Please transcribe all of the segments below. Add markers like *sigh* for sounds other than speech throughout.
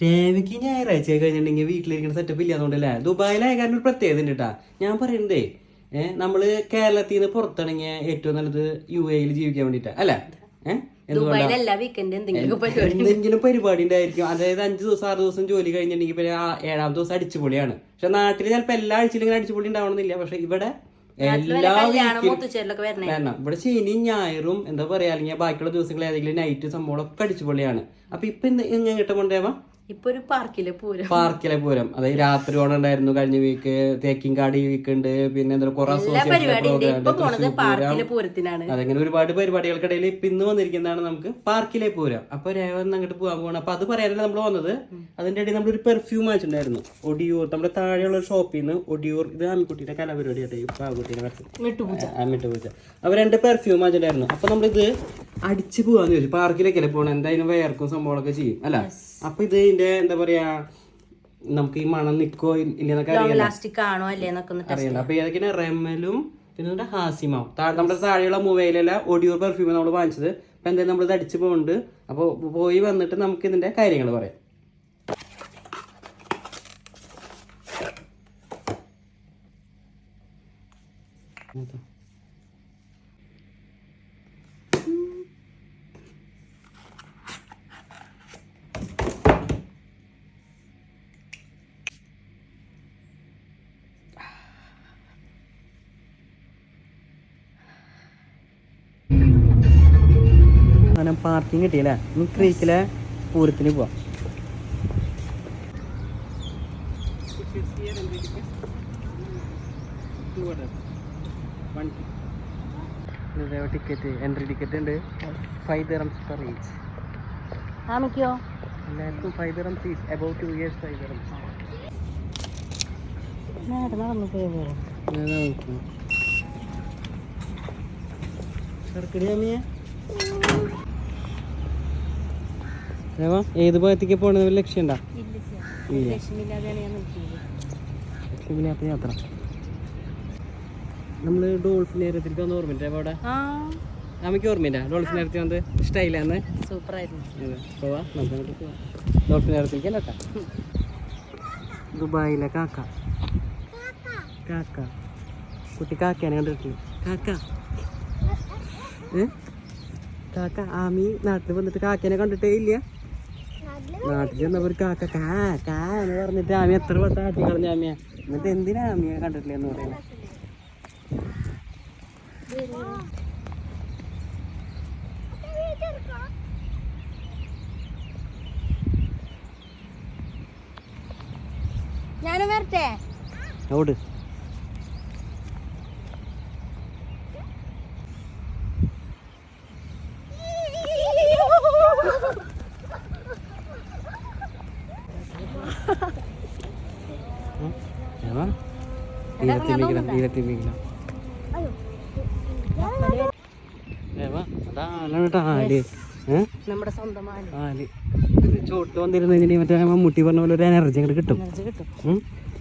രേവയ്ക്ക് ഞായറാഴ്ച കഴിഞ്ഞിട്ടുണ്ടെങ്കിൽ വീട്ടിലിരിക്കുന്ന സെറ്റപ്പ് ഇല്ലാത്തതുകൊണ്ടല്ലേ ദുബായിലായ കാരണം ഒരു പ്രത്യേകത ഉണ്ട് കേട്ടാ ഞാൻ പറയുന്നതേ ഏഹ് നമ്മൾ കേരളത്തിൽ നിന്ന് പുറത്തിറങ്ങിയ ഏറ്റവും നല്ലത് യു എയിൽ ജീവിക്കാൻ വേണ്ടിട്ടാ അല്ല? ഏഹ് എന്തെങ്കിലും പരിപാടി ഉണ്ടായിരിക്കും. അതായത് അഞ്ച് ദിവസം ആറ് ദിവസം ജോലി കഴിഞ്ഞിട്ടുണ്ടെങ്കിൽ പിന്നെ ഏഴാം ദിവസം അടിച്ചുപൊളിയാണ്. പക്ഷെ നാട്ടിൽ ചിലപ്പോൾ എല്ലാ ആഴ്ചയിലും ഇങ്ങനെ അടിച്ചുപൊളി ഉണ്ടാവണമെന്നില്ല. പക്ഷെ ഇവിടെ എല്ലാ കാരണം ഇവിടെ ശനിയും ഞായറും എന്താ പറയാ അല്ലെങ്കിൽ ബാക്കിയുള്ള ദിവസങ്ങളിൽ ഏതെങ്കിലും നൈറ്റ് സംഭവം ഒക്കെ അടിച്ചുപൊളിയാണ്. അപ്പൊ ഇപ്പൊ എങ്ങനെ കിട്ടുമ്പോണ്ടേവാ ഇപ്പൊ ഒരു പാർക്കിലെ പൂരം. പാർക്കിലെ പൂരം. അതായത് രാത്രി ഓണം ഉണ്ടായിരുന്നു കഴിഞ്ഞ വീക്ക് തേക്കിങ്കാടി വീക്ക് ഉണ്ട് പിന്നെ എന്താ കുറെ പൂരത്തിനാണ്. അതങ്ങനെ ഒരുപാട് പരിപാടികൾക്കിടയിൽ ഇപ്പൊ ഇന്ന് വന്നിരിക്കുന്നതാണ് നമുക്ക് പാർക്കിലെ പൂരം. അപ്പൊ രേവൻ അങ്ങോട്ട് പോകാൻ പോകണം അപ്പൊ അത് പറയാനല്ല നമ്മൾ വന്നത്? അതിന്റെ ഇടയിൽ നമ്മളൊരു പെർഫ്യൂം വാങ്ങിച്ചിട്ടുണ്ടായിരുന്നു. ഒടിയൂർ നമ്മുടെ താഴെയുള്ള ഒരു ഷോപ്പിൽ നിന്ന് ഒടിയൂർ ഇത് ആമിക്കുട്ടിയുടെ കലാപരിപാടി ആട്ടെ ഇപ്പൊ വരച്ച് മിട്ടുപൂജ. പൂച്ച അവർ രണ്ട് പെർഫ്യൂം വാങ്ങിച്ചിട്ടുണ്ടായിരുന്നു. അപ്പൊ നമ്മളിത് അടിച്ചു പോവാന്ന് ചോദിച്ചു. പാർക്കിലേക്കല്ലേ പോകണം എന്തായാലും വേർക്കും സംഭവങ്ങളൊക്കെ ചെയ്യും അല്ല? അപ്പൊ ഇത് ഇതിന്റെ എന്താ പറയാ നമുക്ക് ഈ മണം നിക്കോ ഇല്ലെന്നൊക്കെ അപ്പൊ ഏതൊക്കെയാണ്? റെമലും പിന്നെ ഹാസിമാവും. നമ്മുടെ താഴെയുള്ള മൊബൈലല്ല ഓഡിയോ പെർഫ്യൂം നമ്മൾ വാങ്ങിച്ചത്. അപ്പൊ എന്തായാലും നമ്മളിത് അടിച്ചു പോകുന്നുണ്ട് അപ്പോൾ പോയി വന്നിട്ട് നമുക്ക് ഇതിന്റെ കാര്യങ്ങൾ പറയാം. അങ്ങനെ പാർക്കിംഗ് കിട്ടിയല്ലേ? ഇനി ക്രീക്കിലെ പൂരത്തിന് പോവാം. ടിക്കറ്റ് എൻട്രി ടിക്കറ്റ് ഉണ്ട്. ഫൈവ് ദിറംസ് പെർ ഈച്ച് ആമിക്കോ എല്ലാവർക്കും five dirhams each about two years five dirhams നടന്നു പോയ അമ്മിയെ? ഏത് ഭാഗത്തേക്ക് പോകണമെന്ന് ഒരു ലക്ഷ്യം ഉണ്ടോ ഇല്ല. ലക്ഷ്യമില്ലാതെയാണ് ഞാൻ നിൽക്കുന്നത്. ലക്ഷ്യമില്ലാത്ത യാത്ര. നമ്മൾ ഡോൾഫിൻ ഏരത്തിലേക്ക് വന്ന് ഓർമ്മയില്ല അവിടെ? അമ്മയ്ക്ക് ഓർമ്മയില്ല? ഡോൾഫിൻ ഏരത്തിൽ വന്ന് ഇഷ്ടമായില്ലാന്ന് അതെ. പോവാ നമുക്ക് ഡോൾഫിൻ ഏരത്തിലേക്ക് അല്ല ദുബായിലെ കാക്ക. കാക്ക. കുട്ടി കാക്കയാണ് കണ്ടിട്ടില്ല? കാക്ക. ഏ? കാക്ക ആമി നാട്ടിൽ വന്നിട്ട് കാക്കേനെ കണ്ടിട്ടേ ഇല്ല? നാട്ടിൽ ചെന്നപ്പോ ഒരു കാക്ക കാ കാ എന്ന് പറഞ്ഞിട്ട് ആമി എത്ര വട്ടം ആട്ടി കളഞ്ഞ ആമിയ. എന്നിട്ട് എന്തിനാ ആമിയെ കണ്ടിട്ടില്ല എന്ന് പറയുന്നത്? ഞാനും വരട്ടെ? ഓട് ഏ? നമ്മുടെ സ്വന്തം ആൽ. ആൽ. ഇത് ചോട്ട് വന്നിരുന്നു മറ്റേ മമ്മൂട്ടി പറഞ്ഞ പോലെ ഒരു എനർജി അങ്ങോട്ട് കിട്ടും.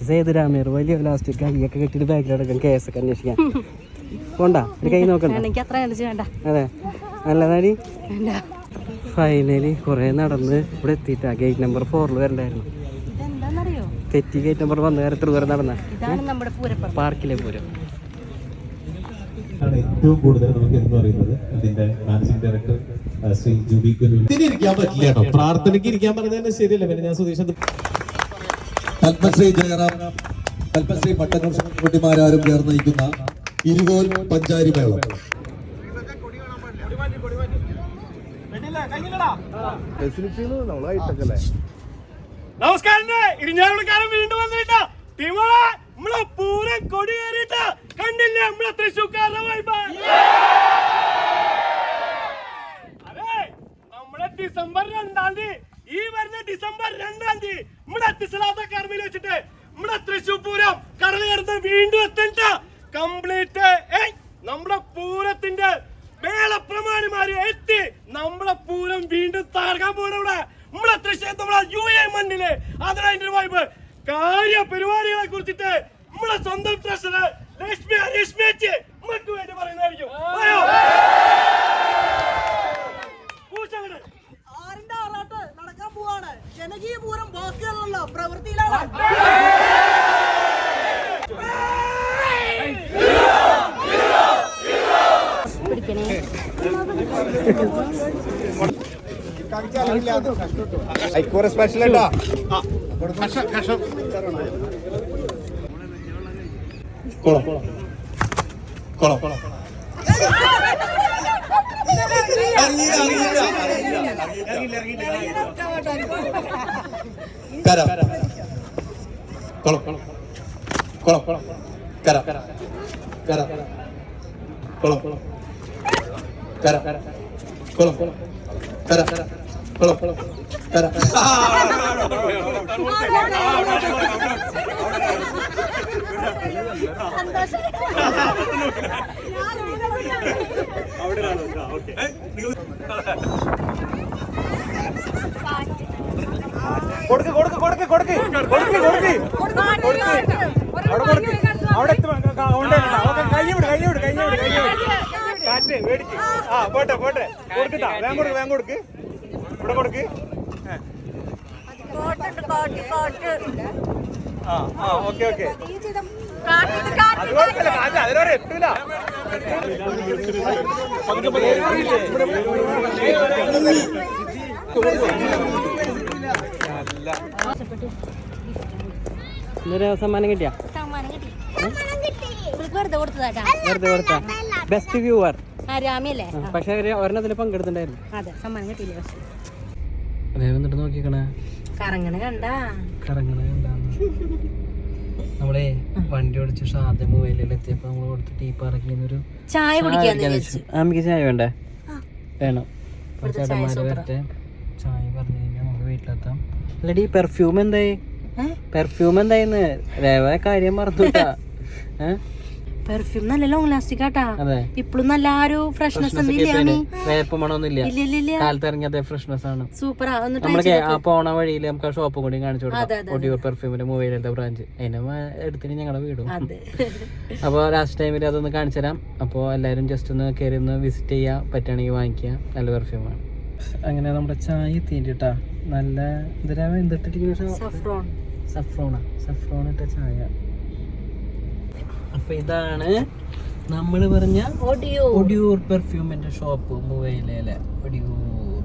സേതുരാമയ്യർ വലിയ ലാസ്റ്റ് കൈയൊക്കെ കെട്ടിയിട്ട് ബാക്കിലോടൊക്കെ കേസൊക്കെ അന്വേഷിക്കാൻ. പോണ്ട? ഒരു കൈ നോക്കണ്ട. എനിക്ക് അത്ര എനർജി വേണ്ട. അതെ. നല്ലതാടി ഫൈനലി കുറേ നടന്ന് ഇവിടെ എത്തിയിട്ടാ ഗേറ്റ് നമ്പർ ഫോറിൽ വരണ്ടായിരുന്നു. തെറ്റി കയറ്റം പറഞ്ഞ വന്ന് വേറെ എത്ര ദൂരം നടന്ന? ഇതാണ് നമ്മുടെ പൂരപ്പുറം പാർക്കിലെ പൂരം. ഏറ്റവും കൂടുതൽ നമുക്ക് എന്ന് പറയുന്നത്. അതിന്റെ മാനേജിംഗ് ഡയറക്ടർ ശ്രീ ജൂബി കുരു ഇതിന് ഇരിക്കാൻ പറ്റില്ല കേട്ടോ. പ്രാർത്ഥനയ്ക്ക് ഇരിക്കാൻ ശരിയല്ല. പിന്നെ ഞാൻ സുധീഷ് അത് പത്മശ്രീ ജയറാം പത്മശ്രീ പട്ടന്നൂർ കുട്ടിമാരാരും ചേർന്ന് നയിക്കുന്ന ഇരുകോൽ പഞ്ചാരി മേളം. നമസ്കാരം ഇരിഞ്ഞാറുകാരൻ വീണ്ടും വന്നിട്ട് ടീമോളെ നമ്മളെ പൂരം കൊടി കയറിയിട്ട് കണ്ടില്ലേ നമ്മളെ തൃശ്ശൂക്കാരുടെ വൈബ് അതെ നമ്മളെ ഡിസംബർ രണ്ടാം തീയതി ഈ വരുന്ന ഡിസംബർ രണ്ടാം തീയതി നമ്മുടെ അത്തിസലാത്ത കർമ്മയിൽ വെച്ചിട്ട് നമ്മുടെ തൃശ്ശൂർ പൂരം കടൽ കയറുന്ന വീണ്ടും എത്തണ്ട. കംപ്ലീറ്റ് നമ്മുടെ പൂരത്തിന്റെ മേളപ്രമാണിമാര് എത്തി. നമ്മുടെ പൂരം വീണ്ടും തകർക്കാൻ പോണ നമ്മുടെ തൃശ്ശൂർ നമ്മളെ യു എ മണ്ണിൽ. അതിനായിട്ട് വായ്പ വൈബ് കാര്യ പരിപാടികളെ കുറിച്ചിട്ട് നമ്മളെ സ്വന്തം ട്രഷറർ ലക്ഷ്മി ഹരീഷ് മേച്ച് നമുക്ക് വേണ്ടി പറയുന്നതായിരിക്കും. ആറിന്റെ ആറാട്ട് നടക്കാൻ പോവാണ്. ജനകീയപൂരം വാക്കുകളല്ല പ്രവൃത്തിയിലാണ്. പിടിക്കണേ. കുളം സ്പെഷ്യൽ കുളം കര കുളം കുളം കര കര കര കര കുളം കര കുളം കര കൊടുക്ക് കൊടുക്ക് കൊടുക്ക് കൊടുക്ക്. കൊടുക്ക് കൊടുക്ക്. അവിടെ കൊടുക്ക്. അവിടെ എത്തുമ്പോ ഉണ്ട് കൈ വിട് കൈ വിട് കൈ വിട് കൈ വിട്. കാറ്റ് മേടിക്ക് ആ പോട്ടെ പോട്ടെ. കൊടുക്കട്ടാ വേഗം കൊടുക്ക് വേഗം കൊടുക്ക്. ഇവിടെ കൊടുക്ക്. ആ ആ ഓക്കെ ഓക്കെ. അത് കുഴപ്പമില്ല കാറ്റ് അതിനോട് എത്തൂല ഇന്നൊരു സമ്മാനം കിട്ടിയാ? സമ്മാനം കിട്ടി. ഇവൾക്ക് വെറുതെ കൊടുത്തതാട്ടാ വെറുതെ കൊടുത്ത ബെസ്റ്റ് വ്യൂവർ രാമിയല്ലേ? പക്ഷെ അവർ ഒരെണ്ണത്തിൽ പങ്കെടുത്തിട്ടുണ്ടായിരുന്നു. അതെ സമ്മാനം കിട്ടിയില്ല പക്ഷെ. അതേ വന്നിട്ട് നോക്കിക്കണേ കറങ്ങണ കണ്ടാ. കറങ്ങണ നമ്മളെ വണ്ടി ഓടിച്ച് ഷാർജ മൊബൈലിൽ എത്തിയപ്പോ നമ്മൾ കൊടുത്ത് ടീ പാറക്കിന്നൊരു ചായ കുടിക്കാന്ന് വിചാരിച്ചു. അമ്മയ്ക്ക് ചായ വേണ്ടേ? വേണം? ചേട്ടന്മാര് വരട്ടെ. ചായ പറഞ്ഞു കഴിഞ്ഞാൽ നമുക്ക് വീട്ടിലെത്താം. അല്ലടി പെർഫ്യൂം എന്തായി? പെർഫ്യൂം എന്തായിന്ന്? രേവ കാര്യം മറന്നുട്ടാ *laughs* ഏഹ് പെർഫ്യൂം നല്ല ലോങ് ലാസ്റ്റിക് ആട്ടാ ഇപ്പഴും നല്ല ആ ഒരു ഫ്രഷ്നെസ് ഒന്നും ഇല്ല ഇല്ല ഇല്ല ഇല്ല. കാലത്ത് ഇറങ്ങിയ ഫ്രഷ്നെസ് ആണ്. Try നമ്മൾ ആ പോണ വഴിയിൽ നമുക്ക് ആ ഷോപ്പ് കൂടി കാണിച്ചു കൊടുക്കാം. പെർഫ്യൂമിന്റെ മൊബൈലിന്റെ ബ്രാഞ്ച് അതിനെ എടുത്തിന് ഞങ്ങളുടെ വീടും. അതെ. അപ്പോൾ ലാസ്റ്റ് ടൈമിൽ അതൊന്ന് കാണിച്ചു തരാം. അപ്പോൾ എല്ലാവരും ജസ്റ്റ് ഒന്ന് കയറി ഒന്ന് വിസിറ്റ് ചെയ്യാ. പറ്റുകയാണെങ്കിൽ വാങ്ങിക്കുക നല്ല പെർഫ്യൂമാണ് അങ്ങനെ നമ്മുടെ ചായ എത്തിയിട്ടാ നല്ല എന്തിനാ എന്തിട്ടിരിക്കുന്ന സഫ്രോൺ സഫ്രോണാ സഫ്രോൺ ഇട്ട ചായ. അപ്പൊ ഇതാണ് നമ്മൾ പറഞ്ഞ ഓഡിയോ ഒടിയൂർ പെർഫ്യൂമിന്റെ ഷോപ്പ് മൂവയിലെ ഒടിയൂർ